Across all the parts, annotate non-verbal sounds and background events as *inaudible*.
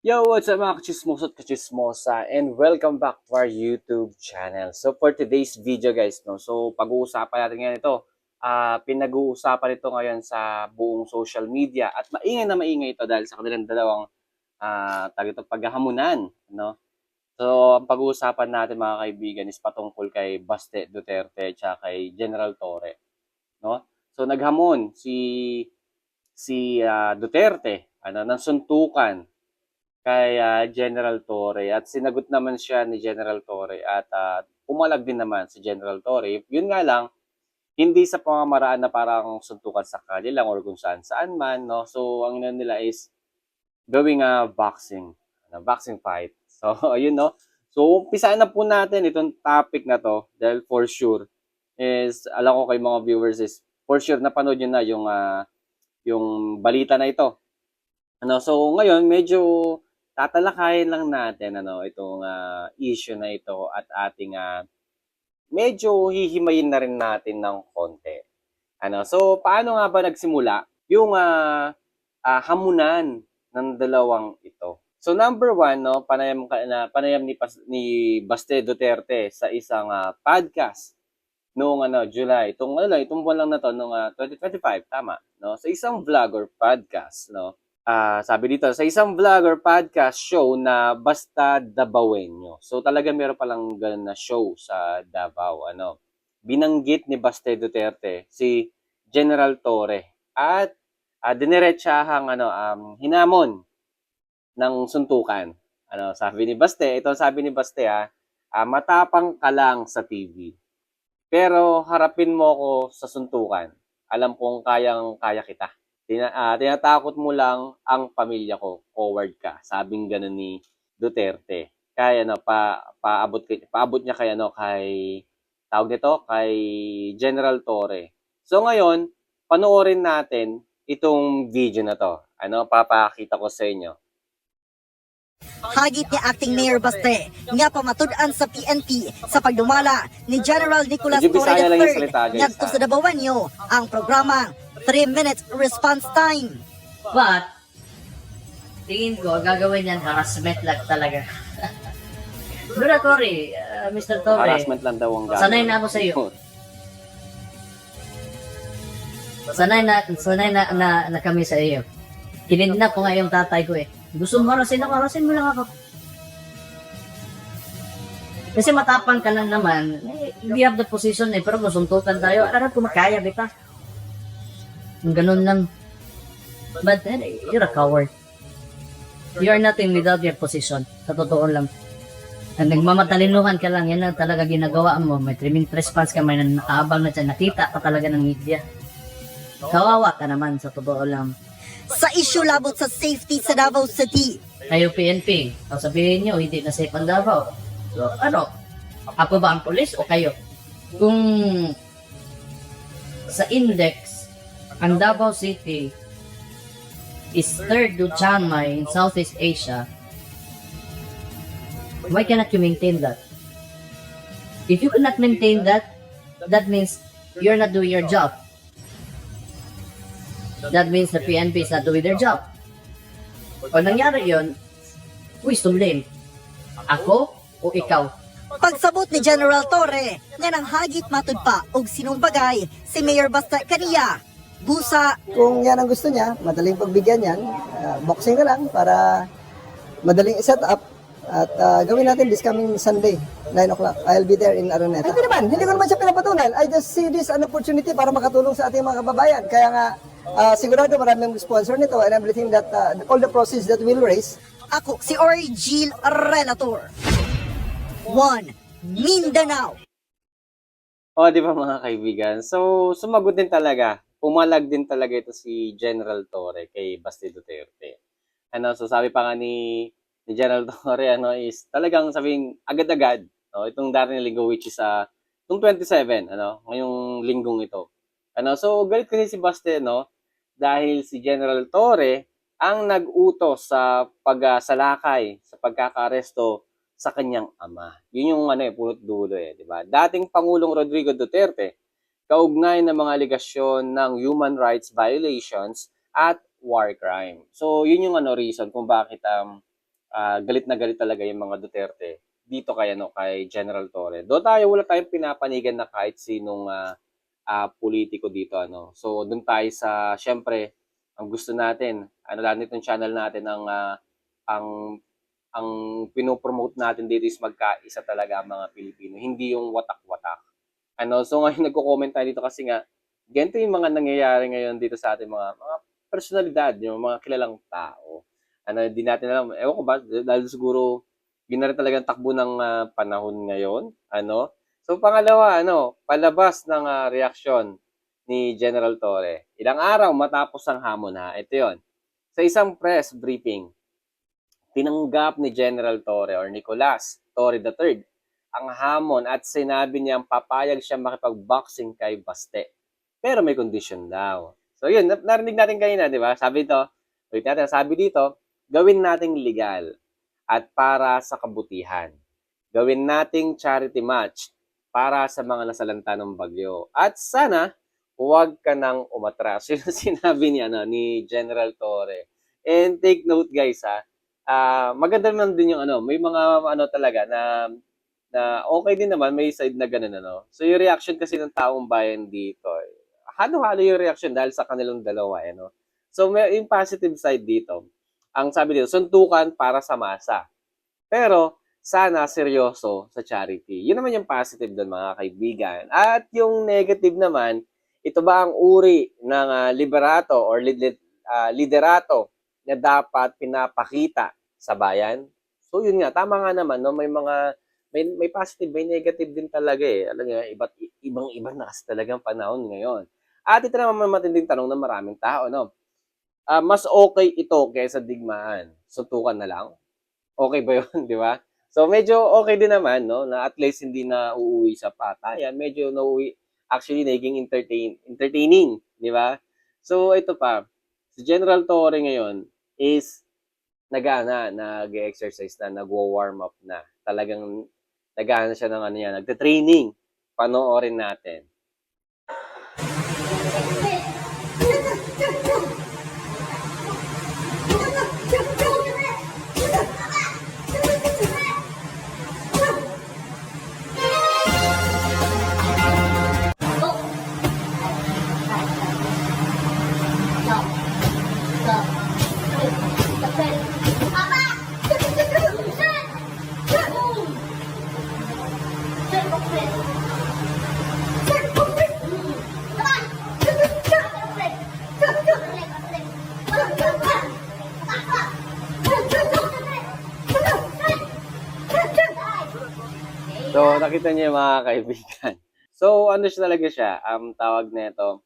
Yo, what's up mga kachismoso at kachismosa and welcome back to our YouTube channel. So for today's video guys, no, so pag-uusapan natin ngayon ito, ah pinag-uusapan ito ngayon sa buong social media at maingay na maingay ito dahil sa kanilang dalawang ah tag ito paghahamunan, no? So ang pag-uusapan natin mga kaibigan is patungkol kay Baste Duterte at kay General Torre, no? So naghamon si si ah, Duterte ano ng suntukan kay ah, General Torre at sinagot naman siya ni General Torre at ah, pumalag din naman si General Torre. Yun nga lang, hindi sa pamamaraan na parang suntukan sa kanila or kung saan saan man, no? So, ang ina nila is gawing a boxing, a boxing fight. *laughs* So, ayun, no? So, umpisaan na po natin itong topic na to dahil for sure is, alam ko kay mga viewers is, for sure napanood nyo na yung, ah, yung balita na ito. Ano, so ngayon medyo tatalakayin lang natin ano itong ah, issue na ito at ating ah, medyo hihimayin na rin natin ng konti. Ano, so paano nga ba nagsimula yung ah, ah, hamunan ng dalawang ito? So number one, no, panayam na panayam ni ni Baste Duterte sa isang ah, podcast noong ano July. Itong ano lang, itong buwan lang na to noong ah, 2025, tama, no? Sa isang vlog or podcast, no? Ah, sabi dito, sa isang vlog or podcast show na basta Dabawenyo. So talaga meron palang ganun na show sa Davao, ano. Binanggit ni Baste Duterte si General Torre at uh, diniretsahang ano um, hinamon ng suntukan. Ano, sabi ni Baste, ito sabi ni Baste ha, ah, matapang ka lang sa TV. Pero harapin mo ako sa suntukan. Alam kong kayang kaya kita. Tina, ah, tinatakot mo lang ang pamilya ko. Coward ka. Sabing ganun ni Duterte. Kaya ano, pa, paabot, kay- paabot niya kay ano, kay, tawag nito, kay General Torre. So ngayon, panoorin natin itong video na to. Ano, papakita ko sa inyo. Hagit ni Acting Mayor Baste nga pamatud-an sa PNP sa pagdumala ni General Nicolas Torre III ngadto ha? sa Dabawenyo ang programang 3 minutes response time. But, tingin ko, gagawin yan harassment lang talaga. *laughs* Pero Tori, uh, Mr. Torre, Harassment lang daw ang gagawin. Sanay na ako sa iyo. *laughs* sanay na, sanay na, na, na kami sa iyo. Kinidnap ko nga yung tatay ko eh. Gusto mo harasin ako, harasin mo lang ako. Kasi matapang ka lang naman, eh, we have the position eh, pero masuntukan tayo. Alam ko makaya, bita. Ganun lang. But eh, you're a coward. You are nothing without your position. Sa totoo lang. Ang nagmamatalinuhan ka lang, yan lang talaga ginagawa mo. May trimming trespass ka, may nakaabang na dyan. Nakita ka talaga ng media. Kawawa ka naman, sa totoo lang. Sa issue labot sa safety sa Davao City, Kayo PNP, ang sabihin nyo, hindi na safe ang Davao. So, ano? Ako ba ang polis o kayo? Kung sa index, ang Davao City is third to Chiang Mai in Southeast Asia, why cannot you maintain that? If you cannot maintain that, that means you're not doing your job. That means the PNP is not doing their job. Pag nangyari yon, who is to blame? Ako o ikaw? pagsabot ni General Torre nga nang hagit matud pa og sinong bagay si Mayor Baste kaniya. Busa Kung yan ang gusto niya, madaling pagbigyan yan, ah, boxing ka lang para madaling i-set up at ah, gawin natin this coming Sunday, 9 o'clock. I'll be there in Araneta. Hindi naman, hindi ko naman siya pinapatulan. I just see this an opportunity para makatulong sa ating mga kababayan. Kaya nga, ah, sigurado maraming sponsor nito and everything that, ah, all the process that we'll raise, ako si Orgil Relator. 1. Mindanao. O, di ba mga kaibigan? So, sumagot din talaga. Pumalag din talaga ito si General Torre kay Basti Duterte. Ano, so sabi pa nga ni, ni General *laughs* Torre, ano, is talagang sabing agad-agad, no, itong darating linggo, which is sa, itong 27, ano, ngayong linggong ito. Ano, so galit kasi si Basti, no, dahil si General Torre ang nag-utos sa pagsalakay, sa pagkakaresto sa kanyang ama. Yun yung ano eh, punot dulo eh, di ba? Dating Pangulong Rodrigo Duterte, kaugnay ng mga aligasyon ng human rights violations at war crime. So, yun yung ano reason kung bakit um, ah, galit na galit talaga yung mga Duterte dito kay ano kay General Torre. Do tayo wala tayong pinapanigan na kahit sinong ah, ah, politiko dito ano. So doon tayo sa syempre ang gusto natin, ano lang itong channel natin ang ah, ang ang pinopromote natin dito is magkaisa talaga ang mga Pilipino, hindi yung watak-watak. Ano, so ngayon *laughs* nagko-comment tayo dito kasi nga ganito yung mga nangyayari ngayon dito sa ating mga mga personalidad, yung mga kilalang tao. Ano, di natin alam, ewan ko ba, dahil siguro yun na rin talagang takbo ng ah, panahon ngayon. Ano? So pangalawa, ano, palabas ng ah, reaksyon ni General Torre. Ilang araw matapos ang hamon ha. Ito yon. Sa isang press briefing, tinanggap ni General Torre or Nicolas Torre III ang hamon at sinabi niyang papayag siya makipag-boxing kay Baste. Pero may condition daw. So yun, na- narinig natin kanina, di ba? Sabi ito, ulit natin, sabi dito, gawin nating legal at para sa kabutihan. Gawin nating charity match para sa mga nasalanta ng bagyo. At sana, huwag ka nang umatras. *laughs* Yun ang sinabi niya no, ni General Torre. And take note guys ha, ah maganda naman din yung ano, may mga ano talaga na na okay din naman, may side na ganun ano. So yung reaction kasi ng taong bayan dito, eh, halo-halo yung reaction dahil sa kanilang dalawa eh, no? So may yung positive side dito, ang sabi dito, suntukan para sa masa. Pero sana seryoso sa charity. Yun naman yung positive doon mga kaibigan. At yung negative naman, ito ba ang uri ng ah, liberato or lid- ah, liderato na dapat pinapakita sa bayan? So yun nga, tama nga naman, no? may mga may, may positive, may negative din talaga eh. Alam nga, iba't ibang iba na kasi talagang panahon ngayon. At ito naman matinding tanong ng maraming tao, no? Ah, mas okay ito kaysa digmaan. Suntukan na lang. Okay ba yun, *laughs* di ba? So medyo okay din naman, no? Na at least hindi na uuwi sa patayan. Medyo nauwi, actually naging entertain, entertaining, di ba? So ito pa, si General Torre ngayon is nagana, nag-exercise na, nagwo-warm up na. Talagang nagana siya ng ano yan, nagte-training. Panoorin natin. So, nakita niyo mga kaibigan. *laughs* So, ano siya talaga siya, um, tawag na ito,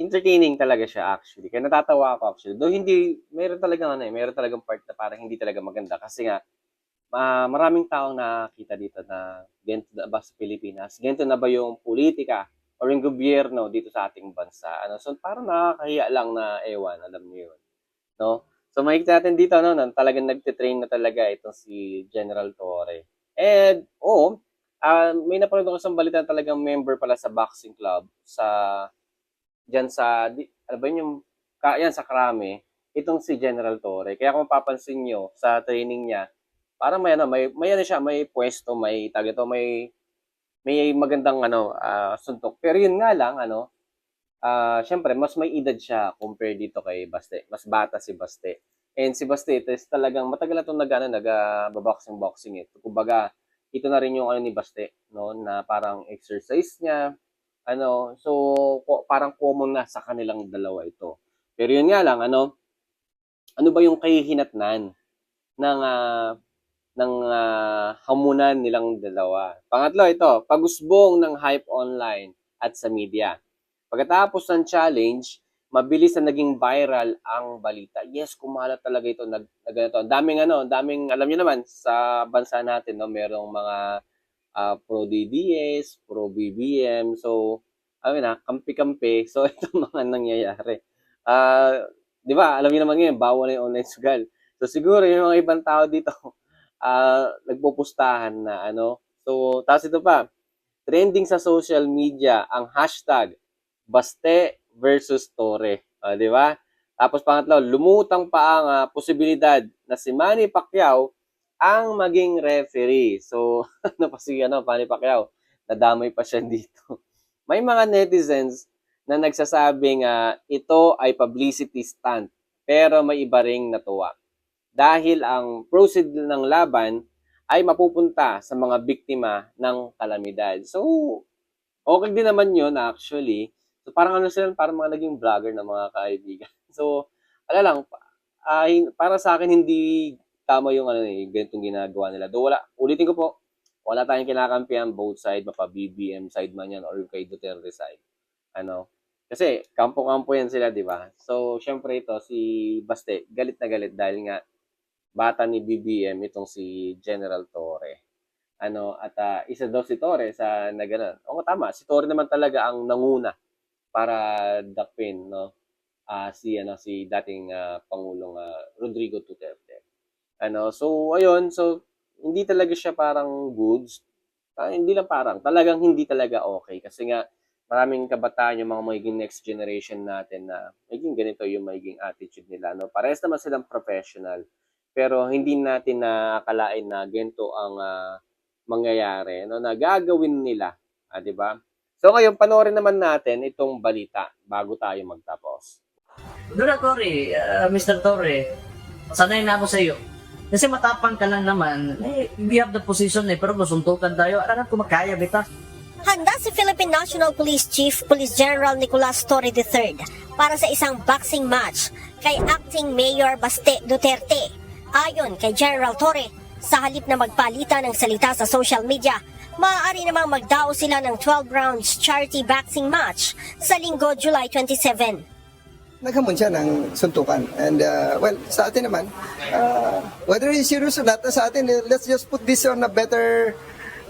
entertaining talaga siya actually. Kaya natatawa ako actually. Though hindi, mayroon talagang ano eh, mayroon talagang part na parang hindi talaga maganda. Kasi nga, ma- maraming taong nakita dito na ganito na ba sa Pilipinas? Ganito na ba yung politika or yung gobyerno dito sa ating bansa? Ano? So, parang nakakahiya lang na ewan, alam niyo yun. No? So, makikita natin dito, no, na talagang nagtitrain na talaga itong si General Torre. And, oo, Ah, may napanood ako sa balita na talagang member pala sa boxing club sa diyan sa di, ano ba yun yung ka, yan sa Krame itong si General Torre. Kaya kung mapapansin niyo sa training niya, parang may ano, may may ano siya, may pwesto, may tag ito, may may magandang ano ah, suntok. Pero yun nga lang ano, ah syempre mas may edad siya compare dito kay Baste. Mas bata si Baste. And si Baste is talagang matagal na itong nag, ano, nag ah, boxing boxing eh. Kumbaga, ito na rin yung ano ni Baste, no, na parang exercise niya, ano, so parang common na sa kanilang dalawa ito. Pero yun nga lang, ano, ano ba yung kahihinatnan ng ah, ng ah, hamunan nilang dalawa? Pangatlo, ito, pagusbong ng hype online at sa media. Pagkatapos ng challenge, mabilis na naging viral ang balita. Yes, kumalat talaga ito. Nag, nag ganito. Ang daming ano, ang daming, alam niyo naman, sa bansa natin, no, merong mga ah, pro DDS, pro BBM. So, ayun na, kampi-kampi. *laughs* So, ito mga nangyayari. Ah, di ba, alam niyo naman ngayon, bawal na yung online sugal. So, siguro yung mga ibang tao dito, *laughs* ah, nagpupustahan na, ano. So, tapos ito pa, trending sa social media ang hashtag Baste versus Torre. Ah, di ba? Tapos pangatlo, lumutang pa ang ah, posibilidad na si Manny Pacquiao ang maging referee. So, *laughs* ano pa si ano, Manny Pacquiao, nadamay pa siya *laughs* dito. May mga netizens na nagsasabing ah, ito ay publicity stunt, pero may iba ring natuwa. Dahil ang proceed ng laban ay mapupunta sa mga biktima ng kalamidad. So, okay din naman yun actually. So, parang ano sila, parang mga naging vlogger na mga kaibigan. *laughs* So, ala lang, hin- para sa akin hindi tama yung ano eh, ganitong ginagawa nila. Do wala, ulitin ko po, wala tayong kinakampihan both side, mapa BBM side man yan or kay Duterte side. Ano? Kasi kampo-kampo yan sila, di ba? So, syempre ito, si Baste, galit na galit dahil nga bata ni BBM itong si General Torre. Ano, at ah, isa daw si Torre sa na ganun. Oo, tama. Si Torre naman talaga ang nanguna para dakpin, no? ah si ano si dating ah, pangulong ah, Rodrigo Duterte. Ano, so ayun, so hindi talaga siya parang goods. Ah, hindi lang parang, talagang hindi talaga okay kasi nga maraming kabataan yung mga magiging next generation natin na magiging ganito yung magiging attitude nila. No? Parehas naman silang professional. Pero hindi natin nakakalain na ganito ang ah, mangyayari, no? na gagawin nila. Ah, di ba? So ngayon, panoorin naman natin itong balita bago tayo magtapos. Dura Torre, uh, Mr. Torre, sanay na ako sa iyo. Kasi matapang ka lang naman, eh, we have the position eh, pero masuntukan tayo. Alam ko makaya, bita. Handa si Philippine National Police Chief Police General Nicolas Torre III para sa isang boxing match kay Acting Mayor Baste Duterte. Ayon kay General Torre, sa halip na magpalitan ng salita sa social media, maaari namang magdao sila ng 12 rounds charity boxing match sa linggo July 27. naghamon siya ng suntukan. And uh, well, sa atin naman, uh, whether he's serious or not, sa atin, let's just put this on a better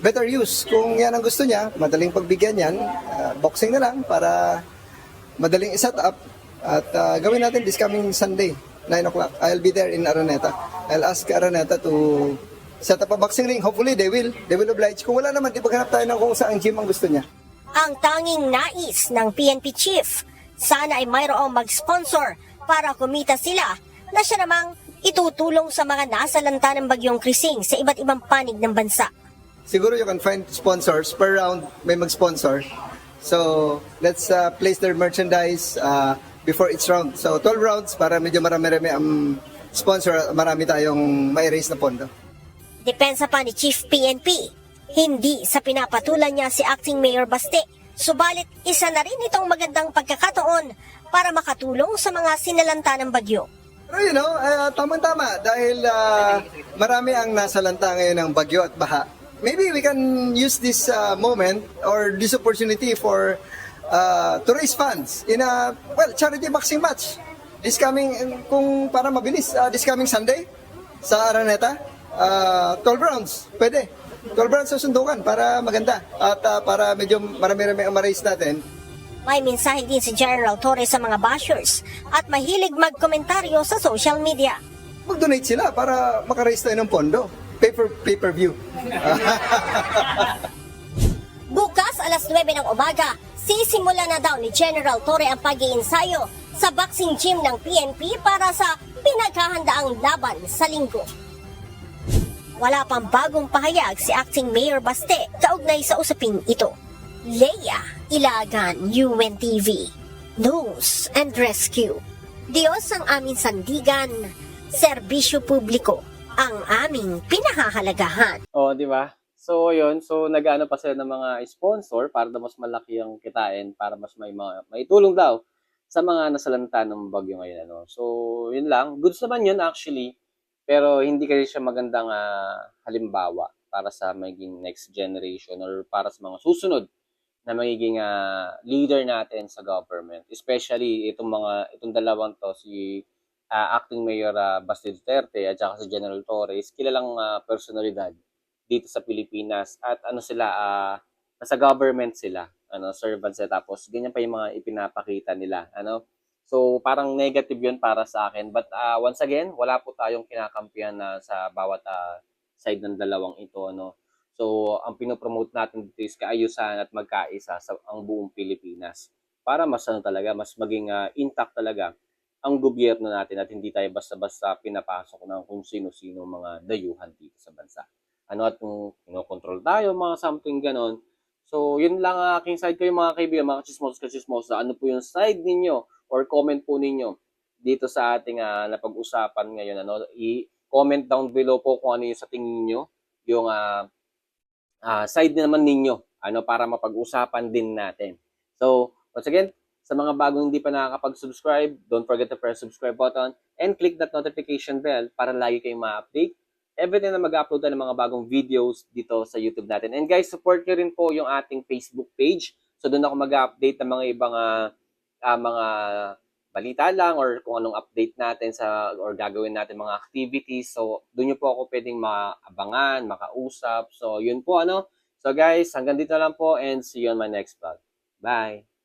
better use. Kung yan ang gusto niya, madaling pagbigyan yan, uh, boxing na lang para madaling i-set up at uh, gawin natin this coming Sunday, 9 o'clock. I'll be there in Araneta. I'll ask Araneta to set up a boxing ring. Hopefully, they will. They will oblige. Kung wala naman, di paghanap tayo ng kung saan gym ang gusto niya. Ang tanging nais ng PNP chief, sana ay mayroong mag-sponsor para kumita sila na siya namang itutulong sa mga nasa lanta ng bagyong krising sa iba't ibang panig ng bansa. siguro you can find sponsors per round may mag-sponsor so let's uh, place their merchandise uh, before each round so 12 rounds para medyo marami-rami ang sponsor marami tayong may raise na pondo Depensa pa ni Chief PNP, hindi sa pinapatulan niya si Acting Mayor Baste. Subalit, isa na rin itong magandang pagkakataon para makatulong sa mga sinalanta ng bagyo. Pero you know, uh, tamang-tama dahil uh, marami ang nasalanta ngayon ng bagyo at baha. Maybe we can use this uh, moment or this opportunity for uh, to raise funds in a well charity boxing match. This coming kung para mabilis uh, this coming Sunday sa Araneta, uh, 12 rounds. Pwede. 12 rounds sa sundukan para maganda at uh, para medyo marami-rami ang ma-raise natin. May mensahe din si General Torres sa mga bashers at mahilig magkomentaryo sa social media. Mag-donate sila para maka-raise tayo ng pondo. Pay-per- pay-per-view. *laughs* Bukas alas 9 ng umaga, sisimula na daw ni General Torre ang pag-iinsayo sa boxing gym ng PNP para sa pinaghahandaang laban sa linggo. Wala pang bagong pahayag si Acting Mayor Baste kaugnay sa usaping ito. Leia Ilagan, UNTV. News and Rescue. Diyos ang aming sandigan, serbisyo publiko ang aming pinahahalagahan. Oh, di ba? So, yun. So, nag-ano pa sila ng mga sponsor para mas malaki ang kitain, para mas may mga, maitulong daw sa mga nasalanta ng bagyo ngayon. Ano. So, yun lang. Goods naman yun actually. Pero hindi kasi siya magandang ah, halimbawa para sa magiging next generation or para sa mga susunod na magiging ah, leader natin sa government. Especially itong mga itong dalawang to si ah, acting mayor uh, Basti Duterte at saka si General Torres, kilalang ah, personalidad dito sa Pilipinas at ano sila ah, nasa government sila, ano servant sila tapos ganyan pa yung mga ipinapakita nila, ano. So parang negative 'yun para sa akin. But ah, once again, wala po tayong kinakampihan na sa bawat ah, side ng dalawang ito, ano. So ang pinopromote natin dito is kaayusan at magkaisa sa ang buong Pilipinas para mas ano talaga, mas maging ah, intact talaga ang gobyerno natin at hindi tayo basta-basta pinapasok ng kung sino-sino mga dayuhan dito sa bansa. Ano at kung kinokontrol tayo, mga something ganon. So, yun lang ang aking side kayo mga kaibigan, mga chismos chismosa. Ano po yung side ninyo or comment po ninyo dito sa ating ah, napag-usapan ngayon. Ano? I-comment down below po kung ano yung sa tingin nyo, yung ah, ah, side naman ninyo, ano, para mapag-usapan din natin. So, once again, sa mga bagong hindi pa nakakapag-subscribe, don't forget to press subscribe button and click that notification bell para lagi kayong ma-update every time na mag-upload ng mga bagong videos dito sa YouTube natin. And guys, support nyo rin po yung ating Facebook page. So doon ako mag-update ng mga ibang ah, ah, mga balita lang or kung anong update natin sa or gagawin natin mga activities. So doon nyo po ako pwedeng maabangan, makausap. So yun po ano. So guys, hanggang dito lang po and see you on my next vlog. Bye!